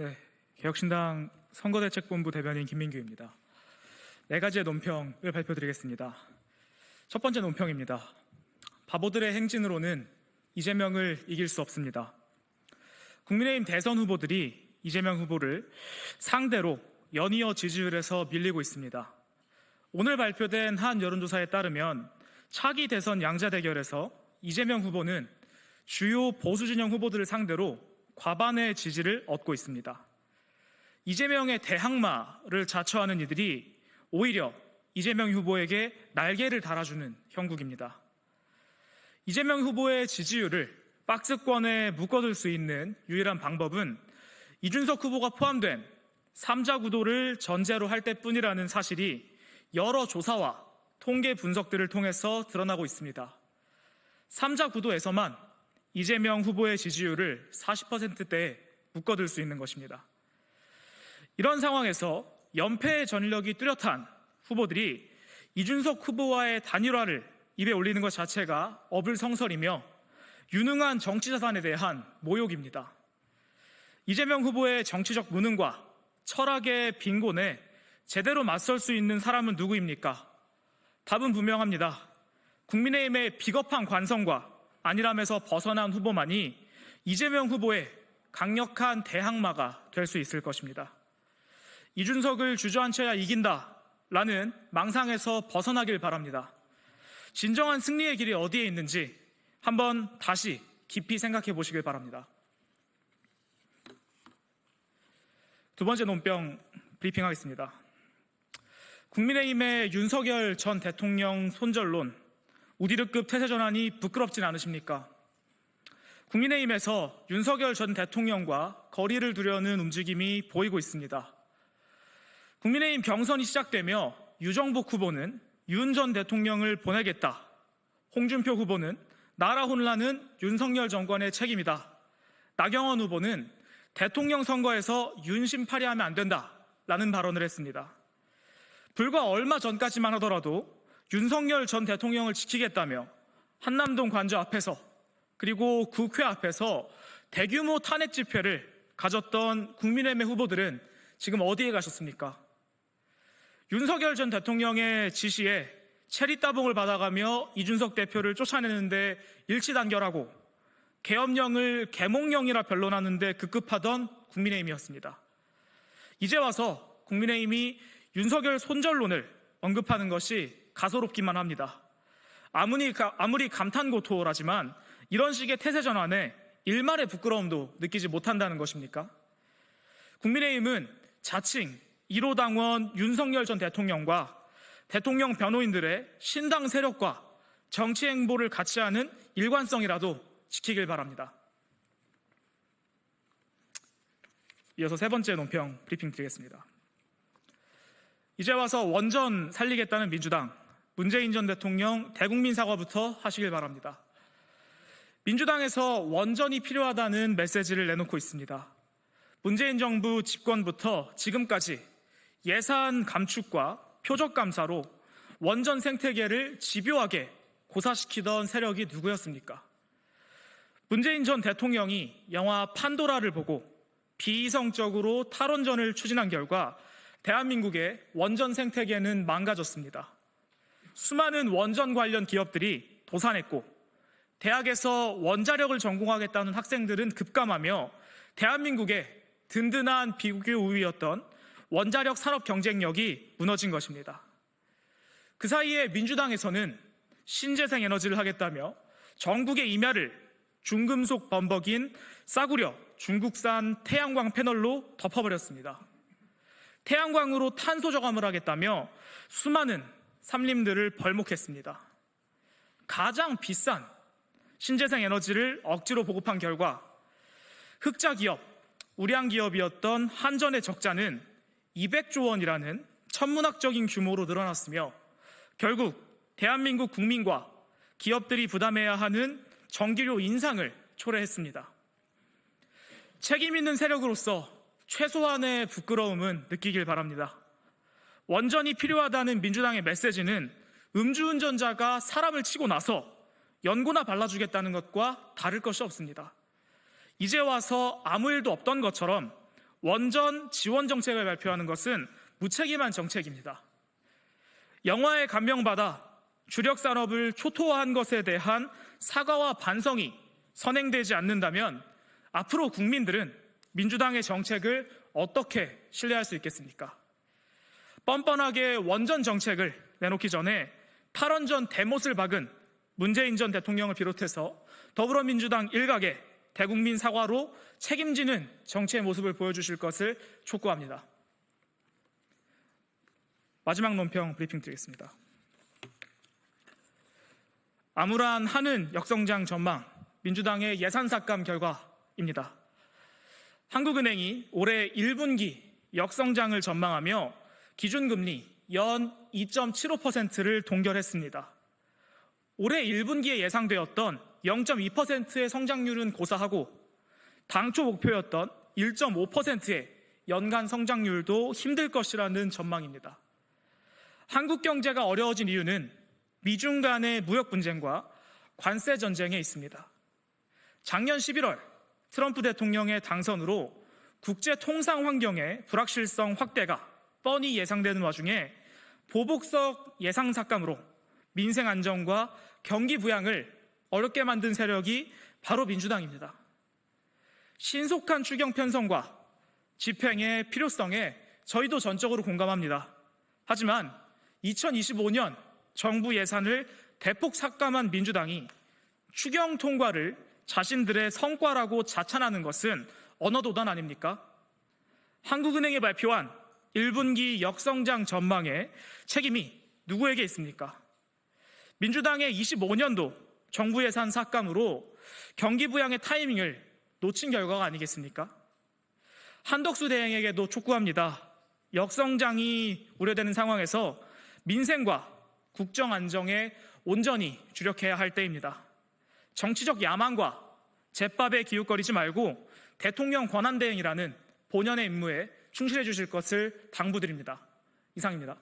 네, 개혁신당 선거대책본부 대변인 김민규입니다. 네 가지의 논평을 발표드리겠습니다. 첫 번째 논평입니다. 바보들의 행진으로는 이재명을 이길 수 없습니다. 국민의힘 대선 후보들이 이재명 후보를 상대로 연이어 지지율에서 밀리고 있습니다. 오늘 발표된 한 여론조사에 따르면 차기 대선 양자 대결에서 이재명 후보는 주요 보수 진영 후보들을 상대로 과반의 지지를 얻고 있습니다. 이재명의 대항마를 자처하는 이들이 오히려 이재명 후보에게 날개를 달아주는 형국입니다. 이재명 후보의 지지율을 박스권에 묶어둘 수 있는 유일한 방법은 이준석 후보가 포함된 3자 구도를 전제로 할 때뿐이라는 사실이 여러 조사와 통계 분석들을 통해서 드러나고 있습니다. 3자 구도에서만 이재명 후보의 지지율을 40%대에 묶어둘 수 있는 것입니다. 이런 상황에서 연패의 전력이 뚜렷한 후보들이 이준석 후보와의 단일화를 입에 올리는 것 자체가 어불성설이며 유능한 정치 자산에 대한 모욕입니다. 이재명 후보의 정치적 무능과 철학의 빈곤에 제대로 맞설 수 있는 사람은 누구입니까? 답은 분명합니다. 국민의힘의 비겁한 관성과 안일함에서 벗어난 후보만이 이재명 후보의 강력한 대항마가 될 수 있을 것입니다. 이준석을 주저앉혀야 이긴다라는 망상에서 벗어나길 바랍니다. 진정한 승리의 길이 어디에 있는지 한번 다시 깊이 생각해 보시길 바랍니다. 두 번째 논평 브리핑하겠습니다. 국민의힘의 윤석열 전 대통령 손절론 우디르급 태세 전환이 부끄럽진 않으십니까? 국민의힘에서 윤석열 전 대통령과 거리를 두려는 움직임이 보이고 있습니다. 국민의힘 경선이 시작되며 유정복 후보는 윤 전 대통령을 보내겠다. 홍준표 후보는 나라 혼란은 윤석열 정권의 책임이다. 나경원 후보는 대통령 선거에서 윤심파리하면 안 된다. 라는 발언을 했습니다. 불과 얼마 전까지만 하더라도 윤석열 전 대통령을 지키겠다며 한남동 관저 앞에서 그리고 국회 앞에서 대규모 탄핵 집회를 가졌던 국민의힘의 후보들은 지금 어디에 가셨습니까? 윤석열 전 대통령의 지시에 체리 따봉을 받아가며 이준석 대표를 쫓아내는데 일치단결하고 계엄령을 계몽령이라 변론하는데 급급하던 국민의힘이었습니다. 이제 와서 국민의힘이 윤석열 손절론을 언급하는 것이 가소롭기만 합니다. 아무리, 아무리 감탄고토라지만 이런 식의 태세 전환에 일말의 부끄러움도 느끼지 못한다는 것입니까? 국민의힘은 자칭 1호 당원 윤석열 전 대통령과 대통령 변호인들의 신당 세력과 정치 행보를 같이 하는 일관성이라도 지키길 바랍니다. 이어서 세 번째 논평 브리핑 드리겠습니다. 이제 와서 원전 살리겠다는 민주당, 문재인 전 대통령 대국민 사과부터 하시길 바랍니다. 민주당에서 원전이 필요하다는 메시지를 내놓고 있습니다. 문재인 정부 집권부터 지금까지 예산 감축과 표적 감사로 원전 생태계를 집요하게 고사시키던 세력이 누구였습니까? 문재인 전 대통령이 영화 판도라를 보고 비이성적으로 탈원전을 추진한 결과 대한민국의 원전 생태계는 망가졌습니다. 수많은 원전 관련 기업들이 도산했고 대학에서 원자력을 전공하겠다는 학생들은 급감하며 대한민국의 든든한 비교 우위였던 원자력 산업 경쟁력이 무너진 것입니다. 그 사이에 민주당에서는 신재생 에너지를 하겠다며 전국의 임야를 중금속 범벅인 싸구려 중국산 태양광 패널로 덮어버렸습니다. 태양광으로 탄소 저감을 하겠다며 수많은 삼림들을 벌목했습니다. 가장 비싼 신재생 에너지를 억지로 보급한 결과 흑자 기업, 우량 기업이었던 한전의 적자는 200조 원이라는 천문학적인 규모로 늘어났으며 결국 대한민국 국민과 기업들이 부담해야 하는 전기료 인상을 초래했습니다. 책임 있는 세력으로서 최소한의 부끄러움은 느끼길 바랍니다. 원전이 필요하다는 민주당의 메시지는 음주운전자가 사람을 치고 나서 연고나 발라주겠다는 것과 다를 것이 없습니다. 이제 와서 아무 일도 없던 것처럼 원전 지원 정책을 발표하는 것은 무책임한 정책입니다. 영화에 감명받아 주력 산업을 초토화한 것에 대한 사과와 반성이 선행되지 않는다면 앞으로 국민들은 민주당의 정책을 어떻게 신뢰할 수 있겠습니까? 뻔뻔하게 원전 정책을 내놓기 전에 탈원전 대못을 박은 문재인 전 대통령을 비롯해서 더불어민주당 일각의 대국민 사과로 책임지는 정치의 모습을 보여주실 것을 촉구합니다. 마지막 논평 브리핑 드리겠습니다. 암울한 한은 역성장 전망, 민주당의 예산 삭감 결과입니다. 한국은행이 올해 1분기 역성장을 전망하며 기준금리 연 2.75%를 동결했습니다. 올해 1분기에 예상되었던 0.2%의 성장률은 고사하고 당초 목표였던 1.5%의 연간 성장률도 힘들 것이라는 전망입니다. 한국 경제가 어려워진 이유는 미중 간의 무역 분쟁과 관세 전쟁에 있습니다. 작년 11월 트럼프 대통령의 당선으로 국제 통상 환경의 불확실성 확대가 뻔히 예상되는 와중에 보복적 예상 삭감으로 민생 안정과 경기 부양을 어렵게 만든 세력이 바로 민주당입니다. 신속한 추경 편성과 집행의 필요성에 저희도 전적으로 공감합니다. 하지만 2025년 정부 예산을 대폭 삭감한 민주당이 추경 통과를 자신들의 성과라고 자찬하는 것은 언어도단 아닙니까? 한국은행이 발표한 1분기 역성장 전망에 책임이 누구에게 있습니까? 민주당의 25년도 정부 예산 삭감으로 경기 부양의 타이밍을 놓친 결과가 아니겠습니까? 한덕수 대행에게도 촉구합니다. 역성장이 우려되는 상황에서 민생과 국정 안정에 온전히 주력해야 할 때입니다. 정치적 야망과 제밥에 기웃거리지 말고 대통령 권한대행이라는 본연의 임무에 충실해 주실 것을 당부드립니다. 이상입니다.